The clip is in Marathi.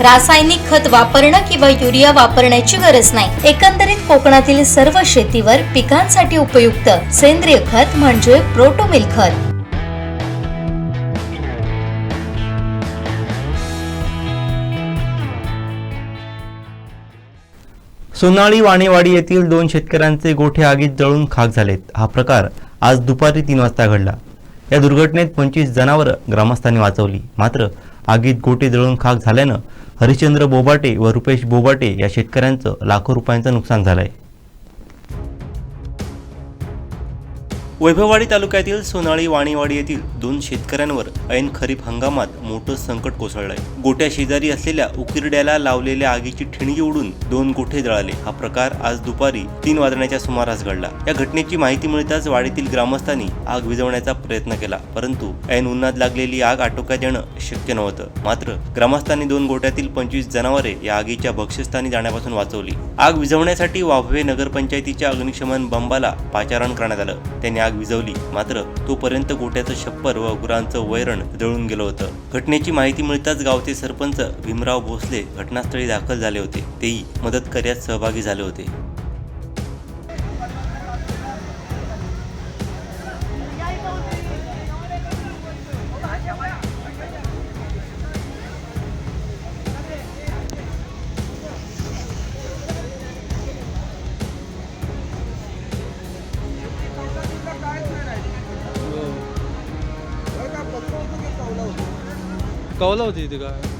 रासायनिक खत वापरणं किंवा युरिया वापरण्याची गरज नाही. एकंदरीत कोकणातील सर्व शेतीवर पिकांसाठी उपयुक्त सेंद्रिय खत म्हणजे प्रोटोमिल खत. सोनाळी वाणेवाडी येथील दोन शेतकऱ्यांचे गोठे आगीत जळून खाक झालेत. हा प्रकार आज दुपारी तीन वाजता घडला. या दुर्घटनेत पंचवीस जनावरं ग्रामस्थांनी वाचवली. मात्र आगीत गोटे जळून खाक झाल्यानं हरिश्चंद्र बोबाटे व रुपेश बोबाटे या शेतकऱ्यांचं लाखो रुपयांचं नुकसान झालंय. वैभववाडी तालुक्यातील सोनाळी वाणीवाडी येथील दोन शेतकऱ्यांवर ऐन खरीप हंगामात मोठं संकट कोसळलंय. गोट्या शेजारी असलेल्या उकिरड्याला लावलेल्या आगीची ठिणगी उडून दोन गोठे जळाले. हा प्रकार आज दुपारी तीन वाजण्याच्या सुमारास घडला. या घटनेची माहिती मिळताच वाडीतील ग्रामस्थांनी आग विझवण्याचा प्रयत्न केला परंतु ऐन उन्हात लागलेली आग आटोक्यात येणं शक्य नव्हतं. मात्र ग्रामस्थांनी दोन गोट्यातील पंचवीस जनावरे या आगीच्या भक्ष्यस्थानी जाण्यापासून वाचवली. आग विझवण्यासाठी वाभवे नगरपंचायतीच्या अग्निशमन बंबाला पाचारण करण्यात आलं. त्यांनी आग विझवली. मात्र तोपर्यंत गोट्याचं छप्पर व गुरांचं वैरण जळून गेलं होतं. घटनेची माहिती मिळताच गावचे सरपंच भीमराव भोसले घटनास्थळी दाखल झाले होते. तेही मदत कार्यात सहभागी झाले होते. कवला होती इथे काय